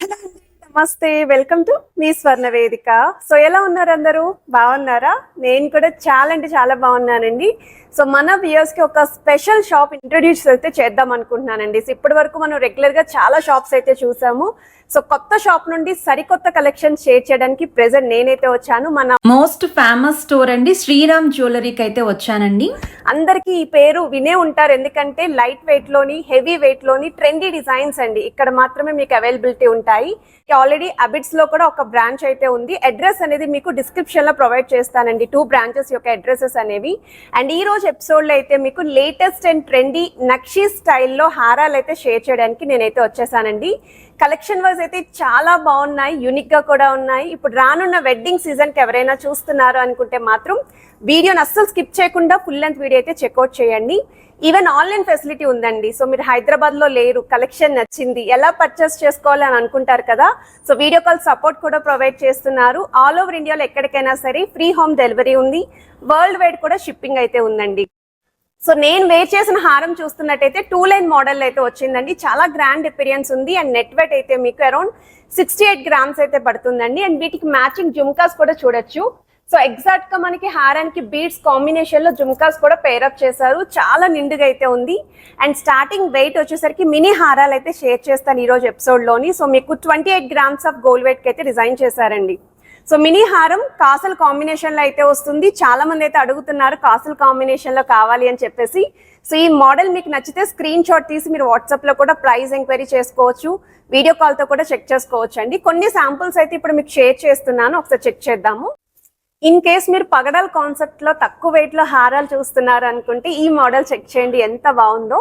Hello అండి, నమస్తే welcome to me స్వర్ణ వేదిక. సో ఎలా ఉన్నారు అందరూ? బాగున్నారా? నేను కూడా చాలా అంటే చాలా బాగున్నానండి. సో మన కి ఒక స్పెషల్ షాప్ ఇంట్రడ్యూస్ అయితే చేద్దాం అనుకుంటున్నానండి. సో ఇప్పటి వరకు మనం రెగ్యులర్గా చాలా షాప్స్ అయితే చూసాము. సో కొత్త షాప్ నుండి సరికొత్త కలెక్షన్ షేర్ చేయడానికి ప్రెసెంట్ నేనైతే వచ్చాను. మన మోస్ట్ ఫేమస్ స్టోర్ అండి శ్రీరామ్ జ్యువెలరీకి అయితే వచ్చానండి. అందరికీ ఈ పేరు వినే ఉంటారు. ఎందుకంటే లైట్ వెయిట్లోని హెవీ వెయిట్లోని ట్రెండీ డిజైన్స్ అండి. ఇక్కడ మాత్రమే మీకు అవైలబిలిటీ ఉంటాయి. ఆల్రెడీ అబిట్స్లో కూడా ఒక బ్రాంచ్ అయితే ఉంది. అడ్రస్ అనేది మీకు డిస్క్రిప్షన్లో ప్రొవైడ్ చేస్తానండి. టూ బ్రాంచెస్ యొక్క అడ్రసెస్ అనేవి. అండ్ ఈ రోజు ఎపిసోడ్లో అయితే మీకు లేటెస్ట్ అండ్ ట్రెండీ నక్షీ స్టైల్లో హారాలు అయితే షేర్ చేయడానికి నేనైతే వచ్చేసానండి. కలెక్షన్ వైజ్ అయితే చాలా బాగున్నాయి యూనిక్గా కూడా ఉన్నాయి. ఇప్పుడు రానున్న వెడ్డింగ్ సీజన్కి ఎవరైనా చూస్తున్నారు అనుకుంటే మాత్రం వీడియోని అస్సలు స్కిప్ చేయకుండా ఫుల్ లెంత్ వీడియో అయితే చెక్అవుట్ చేయండి. ఈవెన్ ఆన్లైన్ ఫెసిలిటీ ఉందండి. సో మీరు హైదరాబాద్లో లేరు కలెక్షన్ నచ్చింది ఎలా పర్చేస్ చేసుకోవాలి అని అనుకుంటారు కదా? సో వీడియో కాల్ సపోర్ట్ కూడా ప్రొవైడ్ చేస్తున్నారు. ఆల్ ఓవర్ ఇండియాలో ఎక్కడికైనా సరే ఫ్రీ హోమ్ డెలివరీ ఉంది. వరల్డ్ వైడ్ కూడా షిప్పింగ్ అయితే ఉందండి. సో నేను వేర్ చేసిన హారం చూస్తున్నట్టయితే టూ లైన్ మోడల్ అయితే వచ్చిందండి. చాలా గ్రాండ్ ఎపీరియన్స్ ఉంది. అండ్ నెట్ వెయిట్ అయితే మీకు అరౌండ్ సిక్స్టీ ఎయిట్ గ్రామ్స్ అయితే పడుతుందండి. అండ్ వీటికి మ్యాచింగ్ జుమ్కాస్ కూడా చూడొచ్చు. సో ఎగ్జాక్ట్గా మనకి హారానికి బీడ్స్ కాంబినేషన్లో జుమ్కాస్ కూడా పేరప్ చేశారు. చాలా నిండుగా అయితే ఉంది. అండ్ స్టార్టింగ్ వెయిట్ వచ్చేసరికి మినీ హారాలు అయితే షేర్ చేస్తాను ఈ రోజు ఎపిసోడ్లోని. సో మీకు twenty eight grams of gold వెయిట్కి అయితే డిజైన్ చేశారండి. సో మినీ హారం కాసల్ కాంబినేషన్లో అయితే వస్తుంది. చాలా మంది అయితే అడుగుతున్నారు కాసుల కాంబినేషన్లో కావాలి అని చెప్పేసి. సో ఈ మోడల్ మీకు నచ్చితే స్క్రీన్ షాట్ తీసి మీరు వాట్సాప్లో కూడా ప్రైస్ ఎంక్వైరీ చేసుకోవచ్చు. వీడియో కాల్తో కూడా చెక్ చేసుకోవచ్చు అండి. కొన్ని శాంపుల్స్ అయితే ఇప్పుడు మీకు షేర్ చేస్తున్నాను. ఒకసారి చెక్ చేద్దాము. ఇన్ కేస్ మీరు పగడాల కాన్సెప్ట్లో తక్కువ వెయిట్లో హారాలు చూస్తున్నారు అనుకుంటే ఈ మోడల్ చెక్ చేయండి. ఎంత బాగుందో.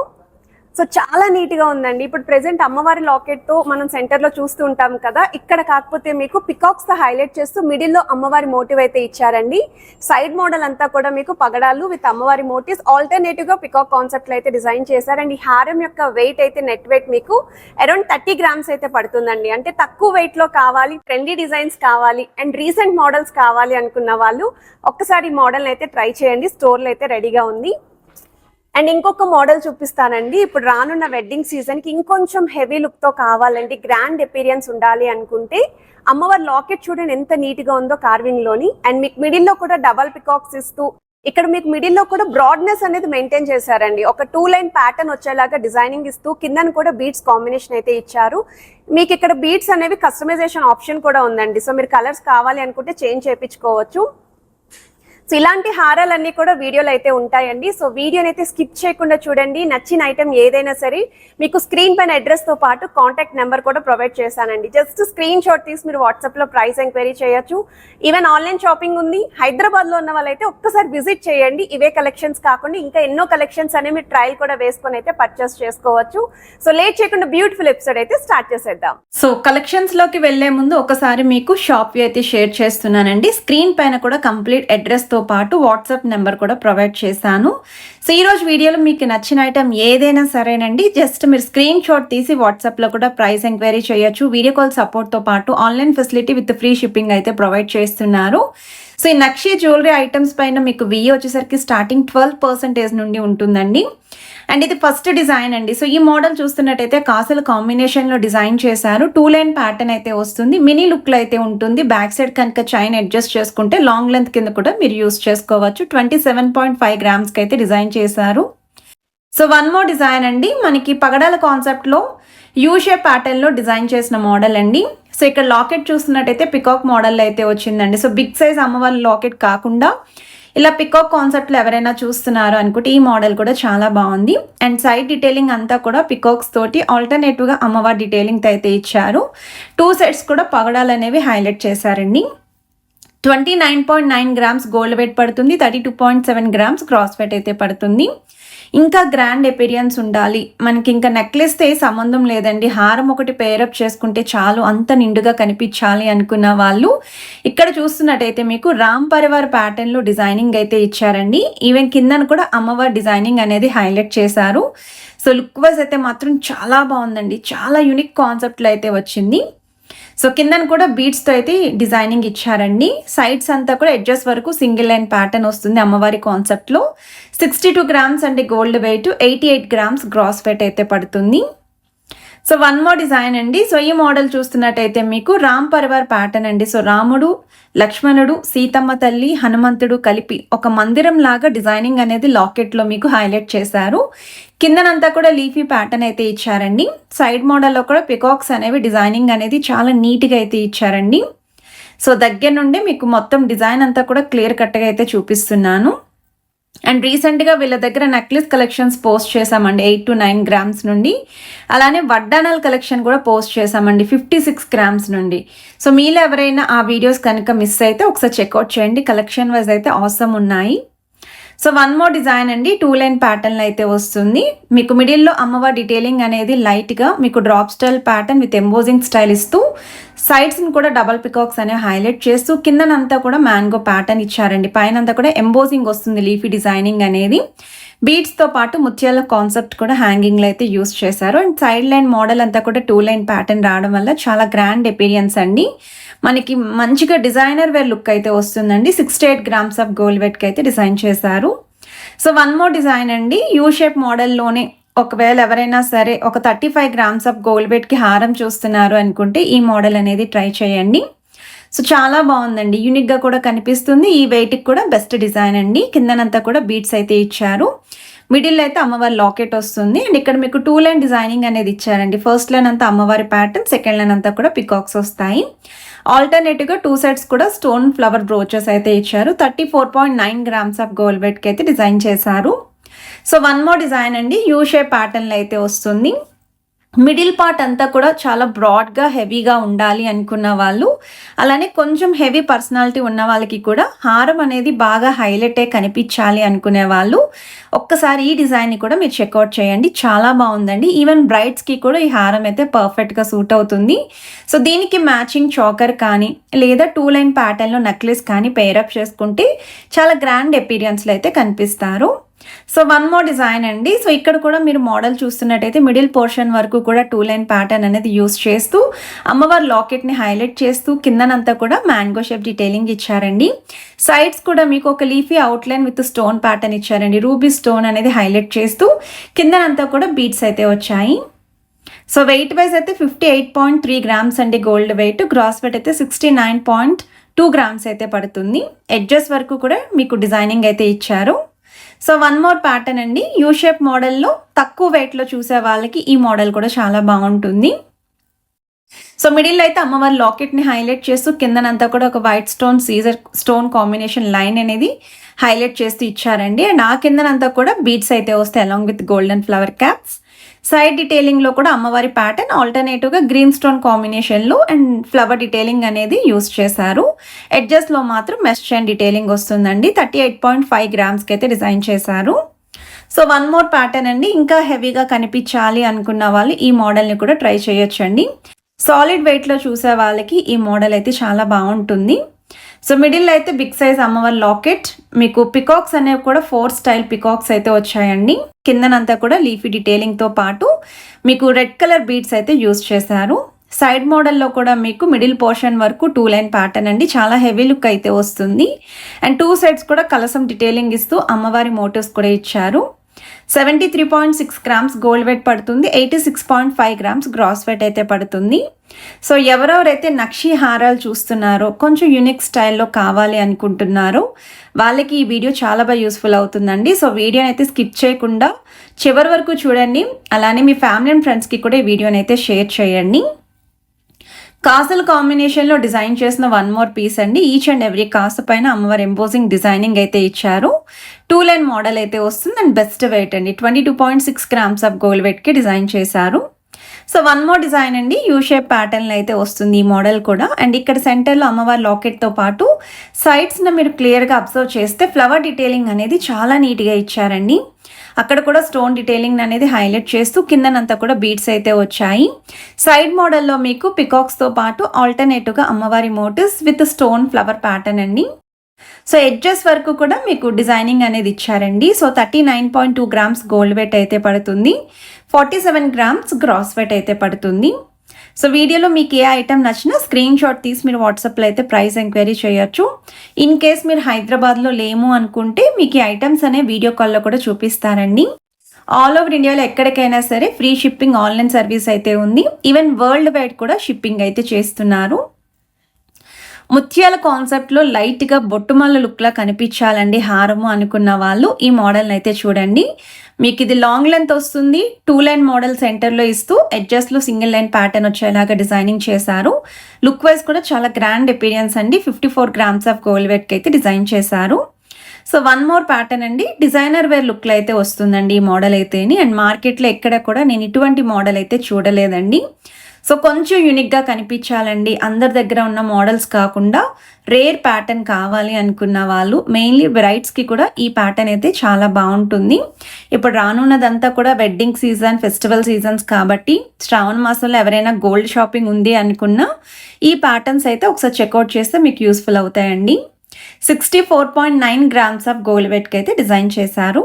సో చాలా నీట్గా ఉందండి. ఇప్పుడు ప్రెసెంట్ అమ్మవారి లాకెట్తో మనం సెంటర్లో చూస్తూ ఉంటాం కదా ఇక్కడ కాకపోతే మీకు పికాక్స్తో హైలైట్ చేస్తూ మిడిల్లో అమ్మవారి మోటివ్ అయితే ఇచ్చారండి. సైడ్ మోడల్ అంతా కూడా మీకు పగడాలు విత్ అమ్మవారి మోటివ్స్. ఆల్టర్నేటివ్గా పికాక్ కాన్సెప్ట్ అయితే డిజైన్ చేశారు అండ్ ఈ హారం యొక్క వెయిట్ అయితే నెట్ వెయిట్ మీకు అరౌండ్ థర్టీ గ్రామ్స్ అయితే పడుతుందండి. అంటే తక్కువ వెయిట్లో కావాలి ట్రెండీ డిజైన్స్ కావాలి అండ్ రీసెంట్ మోడల్స్ కావాలి అనుకున్న వాళ్ళు ఒక్కసారి మోడల్ అయితే ట్రై చేయండి. స్టోర్లు అయితే రెడీగా ఉంది. అండ్ ఇంకొక మోడల్ చూపిస్తానండి. ఇప్పుడు రానున్న వెడ్డింగ్ సీజన్కి ఇంకొంచెం హెవీ లుక్తో కావాలండి. గ్రాండ్ ఎపీరియన్స్ ఉండాలి అనుకుంటే అమ్మవారి లాకెట్ చూడండి ఎంత నీట్గా ఉందో కార్వింగ్లోని. అండ్ మీకు మిడిల్లో కూడా డబల్ పికాక్స్ ఇస్తూ ఇక్కడ మీకు మిడిల్లో కూడా బ్రాడ్నెస్ అనేది మెయింటైన్ చేశారండి. ఒక టూ లైన్ ప్యాటర్న్ వచ్చేలాగా డిజైనింగ్ ఇస్తూ కిందన కూడా బీట్స్ కాంబినేషన్ అయితే ఇచ్చారు. మీకు ఇక్కడ బీట్స్ అనేవి కస్టమైజేషన్ ఆప్షన్ కూడా ఉందండి. సో మీరు కలర్స్ కావాలి అనుకుంటే చేంజ్ చేయించుకోవచ్చు. సో ఇలాంటి హారాలన్నీ కూడా వీడియోలు అయితే ఉంటాయండి. సో వీడియోని అయితే స్కిప్ చేయకుండా చూడండి. నచ్చిన ఐటెం ఏదైనా సరే మీకు స్క్రీన్ పైన అడ్రస్తో పాటు కాంటాక్ట్ నెంబర్ కూడా ప్రొవైడ్ చేశానండి. జస్ట్ స్క్రీన్ షాట్ తీసి మీరు వాట్సాప్లో ప్రైస్ ఎంక్వైరీ చేయొచ్చు. ఈవెన్ ఆన్లైన్ షాపింగ్ ఉంది. హైదరాబాద్లో ఉన్న వాళ్ళైతే ఒక్కసారి విజిట్ చేయండి. ఇవే కలెక్షన్స్ కాకుండా ఇంకా ఎన్నో కలెక్షన్స్ అనేవి మీరు ట్రయల్ కూడా వేసుకొని అయితే పర్చేస్ చేసుకోవచ్చు. సో లేట్ చేయకుండా బ్యూటిఫుల్ ఎపిసోడ్ అయితే స్టార్ట్ చేసేద్దాం. సో కలెక్షన్స్లోకి వెళ్ళే ముందు ఒకసారి మీకు షాప్ వ్యూ అయితే షేర్ చేస్తున్నానండి. స్క్రీన్ పైన కూడా కంప్లీట్ అడ్రస్తో పాటు వాట్సాప్ నెంబర్ కూడా ప్రొవైడ్ చేశాను. సో ఈరోజు వీడియోలో మీకు నచ్చిన ఐటమ్ ఏదైనా సరేనండి. జస్ట్ మీరు స్క్రీన్ షాట్ తీసి వాట్సాప్లో కూడా ప్రైస్ ఎంక్వైరీ చేయొచ్చు. వీడియో కాల్ సపోర్ట్తో పాటు online facility with free shipping అయితే ప్రొవైడ్ చేస్తున్నారు. సో ఈ నక్షి జ్యువెలరీ ఐటమ్స్ పైన మీకు వి వచ్చేసరికి స్టార్టింగ్ ట్వెల్వ్ పర్సెంటేజ్ నుండి ఉంటుందండి. అండ్ ఇది ఫస్ట్ డిజైన్ అండి. సో ఈ మోడల్ చూస్తున్నట్టయితే కాసుల కాంబినేషన్లో డిజైన్ చేశారు. టూ లైన్ ప్యాటర్న్ అయితే వస్తుంది. మినీ లుక్లో అయితే ఉంటుంది. బ్యాక్ సైడ్ కనుక చైన్ అడ్జస్ట్ చేసుకుంటే లాంగ్ లెంత్ కింద కూడా మీరు యూస్ చేసుకోవచ్చు. ట్వంటీ సెవెన్ పాయింట్ ఫైవ్ గ్రామ్స్కి అయితే డిజైన్ చేశారు. సో వన్ మోర్ డిజైన్ అండి. మనకి పగడాల కాన్సెప్ట్లో యూ షేప్ ప్యాటర్న్లో డిజైన్ చేసిన మోడల్ అండి. సో ఇక్కడ లాకెట్ చూస్తున్నట్టయితే పికాక్ మోడల్ అయితే వచ్చిందండి. సో బిగ్ సైజ్ అమ్మవారి లాకెట్ కాకుండా ఇలా పికాక్ కాన్సెప్ట్లో ఎవరైనా చూస్తున్నారు అనుకుంటే ఈ మోడల్ కూడా చాలా బాగుంది. అండ్ సైడ్ డీటెయిలింగ్ అంతా కూడా పికాక్స్ తోటి ఆల్టర్నేటివ్గా అమ్మవారి డీటెయిలింగ్ అయితే ఇచ్చారు. టూ సెట్స్ కూడా పగడాలు అనేవి హైలైట్ చేశారండి. Twenty nine point nine grams gold weight పడుతుంది thirty two point seven grams gross weight అయితే పడుతుంది. ఇంకా గ్రాండ్ ఎపీరియన్స్ ఉండాలి. మనకి ఇంకా నెక్లెస్తో సంబంధం లేదండి. హారం ఒకటి పేరప్ చేసుకుంటే చాలు అంత నిండుగా కనిపించాలి అనుకున్న వాళ్ళు ఇక్కడ చూస్తున్నట్టయితే మీకు రామ్ పరివార్ ప్యాటర్న్లో డిజైనింగ్ అయితే ఇచ్చారండి. ఈవెన్ కిందన కూడా అమ్మవారి డిజైనింగ్ అనేది హైలైట్ చేశారు. సో లుక్ వైజ్ అయితే మాత్రం చాలా బాగుందండి. చాలా యూనిక్ కాన్సెప్ట్లో అయితే వచ్చింది. సో కిందన కూడా బీడ్స్తో అయితే డిజైనింగ్ ఇచ్చారండి. సైడ్స్ అంతా కూడా ఎడ్జెస్ వరకు సింగిల్ లైన్ ప్యాటర్న్ వస్తుంది అమ్మవారి కాన్సెప్ట్లో సిక్స్టీ టూ గ్రామ్స్ అంటే gold weight eighty eight grams gross weight అయితే పడుతుంది. సో వన్ మోర్ డిజైన్ అండి. సో ఈ మోడల్ చూస్తున్నట్టయితే మీకు రామ్ పరివార్ ప్యాటర్న్ అండి. సో రాముడు లక్ష్మణుడు సీతమ్మ తల్లి హనుమంతుడు కలిపి ఒక మందిరం లాగా డిజైనింగ్ అనేది లాకెట్లో మీకు హైలైట్ చేశారు. కిందనంతా కూడా లీఫీ ప్యాటర్న్ అయితే ఇచ్చారండి. సైడ్ మోడల్లో కూడా పికాక్స్ అనేవి డిజైనింగ్ అనేది చాలా నీట్గా అయితే ఇచ్చారండి. సో దగ్గర నుండి మీకు మొత్తం డిజైన్ అంతా కూడా క్లియర్ కట్గా అయితే చూపిస్తున్నాను. అండ్ రీసెంట్గా వీళ్ళ దగ్గర నెక్లెస్ కలెక్షన్స్ పోస్ట్ చేశామండి. ఎయిట్ టు నైన్ గ్రామ్స్ నుండి. అలానే వడ్డానల్ కలెక్షన్ కూడా పోస్ట్ చేశామండి. ఫిఫ్టీ సిక్స్ గ్రామ్స్ నుండి. సో మీలో ఎవరైనా ఆ వీడియోస్ కనుక మిస్ అయితే ఒకసారి చెక్అవుట్ చేయండి. కలెక్షన్ వైజ్ అయితే అవసరం ఉన్నాయి. సో వన్ మోర్ డిజైన్ అండి టూ లైన్ ప్యాటర్న్ అయితే వస్తుంది. మీకు మిడిల్లో అమ్మవారి డీటెయిలింగ్ అనేది లైట్గా మీకు drop style pattern with embossing style ఇస్తూ సైడ్స్ని కూడా డబల్ పికాక్స్ అనేవి హైలైట్ చేస్తూ కిందనంతా కూడా మ్యాంగో ప్యాటర్న్ ఇచ్చారండి. పైన అంతా కూడా ఎంబోజింగ్ వస్తుంది లీఫీ డిజైనింగ్ అనేది. బీడ్స్తో పాటు ముత్యాల కాన్సెప్ట్ కూడా హ్యాంగింగ్లో అయితే యూస్ చేశారు. అండ్ సైడ్ లైన్ మోడల్ అంతా కూడా టూ లైన్ ప్యాటర్న్ రావడం వల్ల చాలా గ్రాండ్ ఎపీరియన్స్ అండి. మనకి మంచిగా డిజైనర్ వేర్ లుక్ అయితే వస్తుందండి. Sixty eight grams of gold వెట్కి అయితే డిజైన్ చేశారు. సో వన్ మోర్ డిజైన్ అండి. యూ షేప్ మోడల్లోనే ఒకవేళ ఎవరైనా సరే ఒక thirty five grams of gold వెట్కి హారం చూస్తున్నారు అనుకుంటే ఈ మోడల్ అనేది ట్రై చేయండి. సో చాలా బాగుందండి. యూనిక్గా కూడా కనిపిస్తుంది. ఈ వెయిట్కి కూడా బెస్ట్ డిజైన్ అండి. కిందనంతా కూడా బీట్స్ అయితే ఇచ్చారు. మిడిల్ అయితే అమ్మవారి లాకెట్ వస్తుంది. అండ్ ఇక్కడ మీకు టూ లైన్ డిజైనింగ్ అనేది ఇచ్చారండి. ఫస్ట్ లైన్ అంతా అమ్మవారి ప్యాటర్న్ సెకండ్ లైన్ అంతా కూడా పికాక్స్ వస్తాయి. ఆల్టర్నేటివ్గా టూ సైడ్స్ కూడా స్టోన్ ఫ్లవర్ బ్రోచెస్ అయితే ఇచ్చారు. Thirty four point nine grams of gold బెట్కి అయితే డిజైన్ చేశారు. సో వన్ మోర్ డిజైన్ అండి. యూ షేప్ ప్యాటర్న్లో అయితే వస్తుంది. మిడిల్ పార్ట్ అంతా కూడా చాలా బ్రాడ్గా హెవీగా ఉండాలి అనుకున్న వాళ్ళు అలానే కొంచెం హెవీ పర్సనాలిటీ ఉన్న వాళ్ళకి కూడా హారం అనేది బాగా హైలైట్ కనిపించాలి అనుకునే వాళ్ళు ఒక్కసారి ఈ డిజైన్ని కూడా మీరు చెక్అవుట్ చేయండి. చాలా బాగుందండి. ఈవెన్ బ్రైడ్స్కి కూడా ఈ హారం అయితే పర్ఫెక్ట్గా సూట్ అవుతుంది. సో దీనికి మ్యాచింగ్ చాకర్ కానీ లేదా టూ లైన్ ప్యాటర్న్లో నెక్లెస్ కానీ పేరప్ చేసుకుంటే చాలా గ్రాండ్ ఎపీరియన్స్లో అయితే కనిపిస్తారు. సో వన్ మోర్ డిజైన్ అండి. సో ఇక్కడ కూడా మీరు మోడల్ చూస్తున్నట్టయితే మిడిల్ పోర్షన్ వరకు కూడా టూ లైన్ ప్యాటర్న్ అనేది యూస్ చేస్తూ అమ్మవారి లాకెట్ని హైలైట్ చేస్తూ కిందనంతా కూడా మ్యాంగో షేప్ డీటెయిలింగ్ ఇచ్చారండి. సైడ్స్ కూడా మీకు ఒక leafy outline with stone pattern ఇచ్చారండి. రూబీ స్టోన్ అనేది హైలైట్ చేస్తూ కిందనంతా కూడా బీట్స్ అయితే వచ్చాయి. సో వెయిట్ వైజ్ అయితే fifty eight point three grams అండి గోల్డ్ వెయిట్ గ్రాస్ వెయిట్ అయితే sixty nine point two grams అయితే పడుతుంది. ఎడ్జెస్ వరకు కూడా మీకు డిజైనింగ్ అయితే ఇచ్చారు. సో వన్ మోర్ ప్యాటర్న్ అండి. యూ షేప్ మోడల్లో తక్కువ వెయిట్లో చూసే వాళ్ళకి ఈ మోడల్ కూడా చాలా బాగుంటుంది. సో మిడిల్ అయితే అమ్మవారి లాకెట్ని హైలైట్ చేస్తూ కిందనంతా కూడా ఒక వైట్ స్టోన్ సీజర్ స్టోన్ కాంబినేషన్ లైన్ అనేది హైలైట్ చేస్తూ ఇచ్చారండి. అండ్ ఆ కిందనంతా కూడా బీట్స్ అయితే వస్తాయి along with golden flower caps side డీటెయిలింగ్లో కూడా అమ్మవారి ప్యాటర్న్ ఆల్టర్నేటివ్గా గ్రీన్ స్టోన్ కాంబినేషన్లో అండ్ ఫ్లవర్ డీటెయిలింగ్ అనేది యూస్ చేశారు. ఎడ్జస్ట్లో మాత్రం మెస్ చైన్ డీటెయిలింగ్ వస్తుందండి. థర్టీ ఎయిట్ పాయింట్ ఫైవ్ గ్రామ్స్కి అయితే డిజైన్ చేశారు. సో వన్ మోర్ ప్యాటర్న్ అండి. ఇంకా హెవీగా కనిపించాలి అనుకున్న వాళ్ళు ఈ మోడల్ని కూడా ట్రై చేయొచ్చండి. సాలిడ్ వెయిట్లో చూసే వాళ్ళకి ఈ మోడల్ అయితే చాలా బాగుంటుంది. సో మిడిల్ అయితే బిగ్ సైజ్ అమ్మవారి లాకెట్. మీకు పికాక్స్ అనేవి కూడా ఫోర్ స్టైల్ పికాక్స్ అయితే వచ్చాయండి. కిందనంతా కూడా లీఫీ డీటెయిలింగ్తో పాటు మీకు రెడ్ కలర్ బీడ్స్ అయితే యూస్ చేశారు. సైడ్ మోడల్లో కూడా మీకు మిడిల్ పోర్షన్ వరకు టూ లైన్ ప్యాటర్న్ అండి. చాలా హెవీ లుక్ అయితే వస్తుంది. అండ్ టూ సైడ్స్ కూడా కలసం డీటెయిలింగ్ ఇస్తూ అమ్మవారి మోటివ్స్ కూడా ఇచ్చారు. Seventy three point six grams gold weight పడుతుంది eighty six point five grams gross weight అయితే పడుతుంది. సో ఎవరెవరైతే నక్షి హారాలు చూస్తున్నారో కొంచెం యూనిక్ స్టైల్లో కావాలి అనుకుంటున్నారో వాళ్ళకి ఈ వీడియో చాలా బాగా యూస్ఫుల్ అవుతుందండి. సో వీడియోని అయితే స్కిప్ చేయకుండా చివరి వరకు చూడండి. అలానే మీ ఫ్యామిలీ అండ్ ఫ్రెండ్స్కి కూడా ఈ వీడియోని అయితే షేర్ చేయండి. కాసల కాంబినేషన్లో డిజైన్ చేసిన వన్ మోర్ పీస్ అండి. ఈచ్ అండ్ ఎవ్రీ కాసు పైన అమ్మవారి ఎంపోజింగ్ డిజైనింగ్ అయితే ఇచ్చారు. టూ లైన్ మోడల్ అయితే వస్తుంది. అండ్ బెస్ట్ వెయిట్ అండి. Twenty two point six grams of gold వెయిట్కి design చేశారు. సో వన్ మోర్ డిజైన్ అండి. యూ షేప్ ప్యాటర్న్ అయితే వస్తుంది ఈ మోడల్ కూడా. అండ్ ఇక్కడ సెంటర్లో అమ్మవారి లాకెట్తో పాటు సైడ్స్న మీరు క్లియర్గా అబ్జర్వ్ చేస్తే ఫ్లవర్ డీటెయిలింగ్ అనేది చాలా నీట్గా ఇచ్చారండి. అక్కడ కూడా స్టోన్ డీటెయిలింగ్ అనేది హైలైట్ చేస్తూ కిందనంతా కూడా బీడ్స్ అయితే వచ్చాయి. సైడ్ మోడల్లో మీకు పికాక్స్తో పాటు ఆల్టర్నేటివ్గా అమ్మవారి motifs with stone flower pattern అండి. సో ఎడ్జెస్ వరకు కూడా మీకు డిజైనింగ్ అనేది ఇచ్చారండి. So thirty nine point two grams gold weight అయితే పడుతుంది. Forty seven grams gross weight అయితే పడుతుంది. సో వీడియోలో మీకు ఏ ఐటెం నచ్చినా స్క్రీన్ షాట్ తీసి మీరు వాట్సాప్లో అయితే ప్రైస్ ఎంక్వైరీ చేయొచ్చు. ఇన్ కేస్ మీరు హైదరాబాద్లో లేము అనుకుంటే మీకు ఈ ఐటమ్స్ అనే వీడియో కాల్లో కూడా చూపిస్తారండి ఆల్ ఓవర్ ఇండియాలో ఎక్కడికైనా సరే ఫ్రీ షిప్పింగ్ ఆన్లైన్ సర్వీస్ అయితే ఉంది. ఈవెన్ వరల్డ్ వైడ్ కూడా షిప్పింగ్ అయితే చేస్తున్నారు. ముత్యాల కాన్సెప్ట్లో లైట్గా బొట్టుమల్ల లుక్లా కనిపించాలండి హారము అనుకున్న వాళ్ళు. ఈ మోడల్ని అయితే చూడండి. మీకు ఇది లాంగ్ లెంత్ వస్తుంది. టూ లైన్ మోడల్ సెంటర్లో ఇస్తూ ఎడ్జస్ట్లో సింగిల్ లైన్ ప్యాటర్న్ వచ్చేలాగా డిజైనింగ్ చేశారు. లుక్ వైజ్ కూడా చాలా గ్రాండ్ ఎపీరియన్స్ అండి. Fifty four grams of gold అయితే డిజైన్ చేశారు. సో వన్ మోర్ ప్యాటర్న్ అండి. డిజైనర్ వేర్ లుక్లో అయితే వస్తుందండి ఈ మోడల్ అయితేని. అండ్ మార్కెట్లో ఎక్కడ కూడా నేను ఇటువంటి మోడల్ అయితే చూడలేదండి. సో కొంచెం యూనిక్గా కనిపించాలండి. అందరి దగ్గర ఉన్న మోడల్స్ కాకుండా రేర్ ప్యాటర్న్ కావాలి అనుకున్న వాళ్ళు మెయిన్లీ బ్రైడ్స్కి కూడా ఈ ప్యాటర్న్ అయితే చాలా బాగుంటుంది. ఇప్పుడు రానున్నదంతా కూడా వెడ్డింగ్ సీజన్ ఫెస్టివల్ సీజన్స్ కాబట్టి శ్రావణ మాసంలో ఎవరైనా గోల్డ్ షాపింగ్ ఉంది అనుకున్నా ఈ ప్యాటర్న్స్ అయితే ఒకసారి చెక్అవుట్ చేస్తే మీకు యూస్ఫుల్ అవుతాయండి. Sixty four point nine grams of gold వెట్కి అయితే డిజైన్ చేశారు.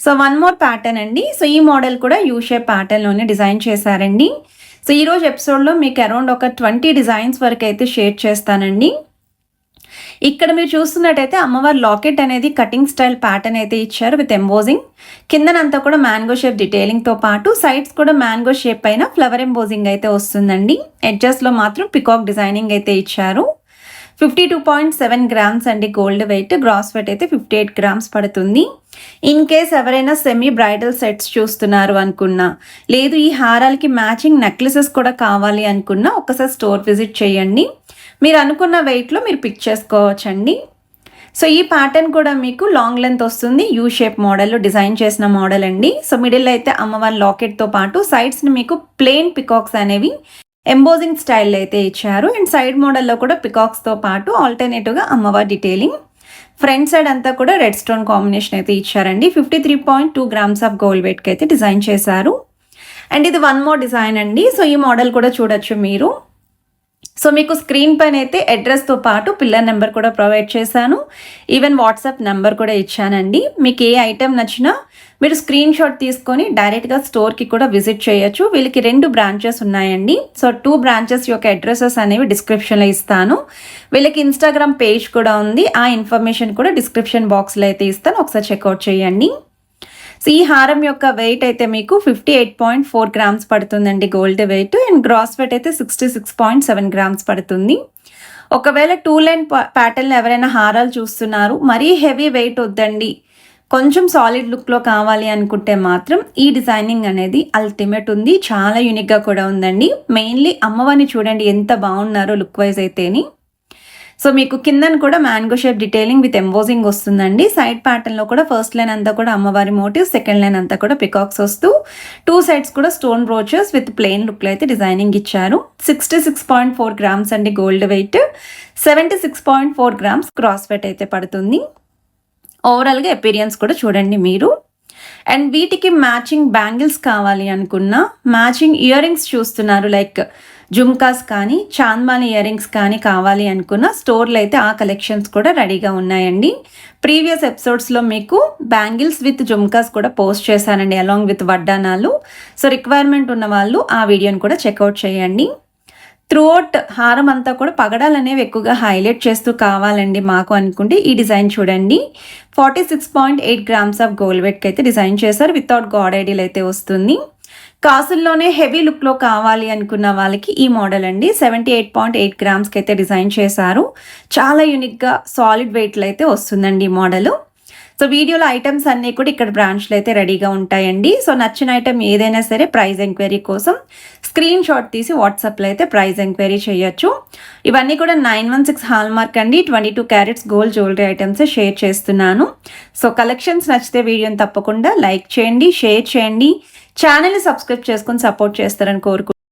సో వన్ మోర్ ప్యాటర్న్ అండి. సో ఈ మోడల్ కూడా యూ షేప్ ప్యాటర్న్లోనే డిజైన్ చేశారండి. సో ఈరోజు ఎపిసోడ్లో మీకు అరౌండ్ ఒక ట్వంటీ డిజైన్స్ వరకు అయితే షేర్ చేస్తానండి. ఇక్కడ మీరు చూస్తున్నట్టయితే అమ్మవారి లాకెట్ అనేది కటింగ్ స్టైల్ ప్యాటర్న్ అయితే ఇచ్చారు విత్ ఎంబోజింగ్. కిందనంతా కూడా మ్యాంగో షేప్ డీటెయిలింగ్తో పాటు సైడ్స్ కూడా మ్యాంగో షేప్ పైన ఫ్లవర్ ఎంబోజింగ్ అయితే వస్తుందండి. ఎడ్జస్ట్లో మాత్రం పికాక్ డిజైనింగ్ అయితే ఇచ్చారు. Fifty two point seven grams అండి గోల్డ్ వెయిట్. గ్రాస్ వెయిట్ అయితే ఫిఫ్టీ ఎయిట్ గ్రామ్స్ పడుతుంది. ఇన్ కేస్ ఎవరైనా సెమీ బ్రైడల్ సెట్స్ చూస్తున్నారు అనుకున్నా లేదు ఈ హారాలకి మ్యాచింగ్ నెక్లెసెస్ కూడా కావాలి అనుకున్నా ఒకసారి స్టోర్ విజిట్ చేయండి. మీరు అనుకున్న వెయిట్లో మీరు పిక్ చేసుకోవచ్చండి. సో ఈ ప్యాటర్న్ కూడా మీకు లాంగ్ లెంత్ వస్తుంది. యూ షేప్ మోడల్లో డిజైన్ చేసిన మోడల్ అండి. సో మిడిల్ అయితే అమ్మవారి లాకెట్తో పాటు సైడ్స్ని మీకు ప్లెయిన్ పికాక్స్ అనేవి ఎంబోజింగ్ స్టైల్ అయితే ఇచ్చారు. అండ్ సైడ్ మోడల్లో కూడా పికాక్స్తో పాటు ఆల్టర్నేటివ్గా అమ్మవారి డీటెయిలింగ్ ఫ్రంట్ సైడ్ అంతా కూడా రెడ్ స్టోన్ కాంబినేషన్ అయితే ఇచ్చారండి. Fifty three point two grams of gold వెయిట్కి అయితే డిజైన్ చేశారు. అండ్ ఇది వన్ మోర్ డిజైన్ అండి. సో ఈ మోడల్ కూడా చూడొచ్చు మీరు. సో మీకు స్క్రీన్ పైన అయితే అడ్రస్తో పాటు పిల్లర్ నెంబర్ కూడా ప్రొవైడ్ చేశాను. ఈవెన్ వాట్సాప్ నెంబర్ కూడా ఇచ్చానండి. మీకు ఏ ఐటెం నచ్చినా మీరు స్క్రీన్ షాట్ తీసుకొని డైరెక్ట్గా స్టోర్కి కూడా విజిట్ చేయొచ్చు. వీళ్ళకి రెండు బ్రాంచెస్ ఉన్నాయండి. సో టూ బ్రాంచెస్ యొక్క అడ్రసెస్ అనేవి డిస్క్రిప్షన్లో ఇస్తాను. వీళ్ళకి ఇన్స్టాగ్రామ్ పేజ్ కూడా ఉంది. ఆ ఇన్ఫర్మేషన్ కూడా డిస్క్రిప్షన్ బాక్స్లో అయితే ఇస్తాను. ఒకసారి చెక్అవుట్ చేయండి. సో ఈ హారం యొక్క వెయిట్ అయితే మీకు fifty eight point four grams పడుతుందండి. Gold weight and gross weight అయితే sixty six point seven grams పడుతుంది. ఒకవేళ టూ లైన్ ప్యాటర్న్ ఎవరైనా హారాలు చూస్తున్నారు మరీ హెవీ వెయిట్ వద్దండి. కొంచెం సాలిడ్ లుక్లో కావాలి అనుకుంటే మాత్రం ఈ డిజైనింగ్ అనేది అల్టిమేట్ ఉంది. చాలా యూనిక్గా కూడా ఉందండి. మెయిన్లీ అమ్మవారిని చూడండి ఎంత బాగున్నారో లుక్ వైజ్ అయితేని. సో మీకు కిందన కూడా mango shape detailing with embossing వస్తుందండి. సైడ్ ప్యాటర్న్లో కూడా ఫస్ట్ లైన్ అంతా కూడా అమ్మవారి మోటివ్ సెకండ్ లైన్ అంతా కూడా పికాక్స్ వస్తూ టూ సైడ్స్ కూడా స్టోన్ బ్రోచర్స్ విత్ ప్లెయిన్ లుక్లో అయితే డిజైనింగ్ ఇచ్చారు. Sixty six point four grams అండి gold weight seventy six point four grams gross weight అయితే పడుతుంది. ఓవరాల్గా ఎపీరియన్స్ కూడా చూడండి మీరు. అండ్ వీటికి మ్యాచింగ్ బ్యాంగిల్స్ కావాలి అనుకున్న మ్యాచింగ్ ఇయర్ రింగ్స్ చూస్తున్నారు లైక్ జుమ్కాస్ కానీ చాంద్మాని ఇయర్ రింగ్స్ కానీ కావాలి అనుకున్న స్టోర్లో అయితే ఆ కలెక్షన్స్ కూడా రెడీగా ఉన్నాయండి. ప్రీవియస్ ఎపిసోడ్స్లో మీకు బ్యాంగిల్స్ విత్ జుమ్కాస్ కూడా పోస్ట్ చేశానండి అలాంగ్ విత్ వడ్డానాలు సో రిక్వైర్మెంట్ ఉన్న వాళ్ళు ఆ వీడియోని కూడా చెక్అవుట్ చేయండి. త్రూఅవుట్ హారం అంతా కూడా పగడాలు అనేవి ఎక్కువగా హైలైట్ చేస్తూ కావాలండి మాకు అనుకుంటే ఈ డిజైన్ చూడండి. Forty six point eight grams of గోల్వెట్కి అయితే డిజైన్ చేశారు వితౌట్ గాడ్ ఐడీలు అయితే వస్తుంది. కాసుల్లోనే హెవీ లుక్లో కావాలి అనుకున్న వాళ్ళకి ఈ మోడల్ అండి. సెవెంటీ ఎయిట్ పాయింట్ ఎయిట్ గ్రామ్స్కి అయితే డిజైన్ చేశారు. చాలా యూనిక్గా సాలిడ్ వెయిట్లో అయితే వస్తుందండి ఈ మోడల్. సో వీడియోలో ఐటమ్స్ అన్నీ కూడా ఇక్కడ బ్రాంచ్లో అయితే రెడీగా ఉంటాయండి. సో నచ్చిన ఐటమ్ ఏదైనా సరే ప్రైజ్ ఎంక్వైరీ కోసం స్క్రీన్ షాట్ తీసి వాట్సాప్లో అయితే ప్రైజ్ ఎంక్వైరీ చేయొచ్చు. ఇవన్నీ కూడా nine one six hallmark అండి. Twenty two carats gold jewellery items share చేస్తున్నాను. సో కలెక్షన్స్ నచ్చితే వీడియోని తప్పకుండా లైక్ చేయండి షేర్ చేయండి. ఛానల్ని సబ్స్క్రైబ్ చేసుకొని సపోర్ట్ చేస్తారని కోరుకుంటున్నాను.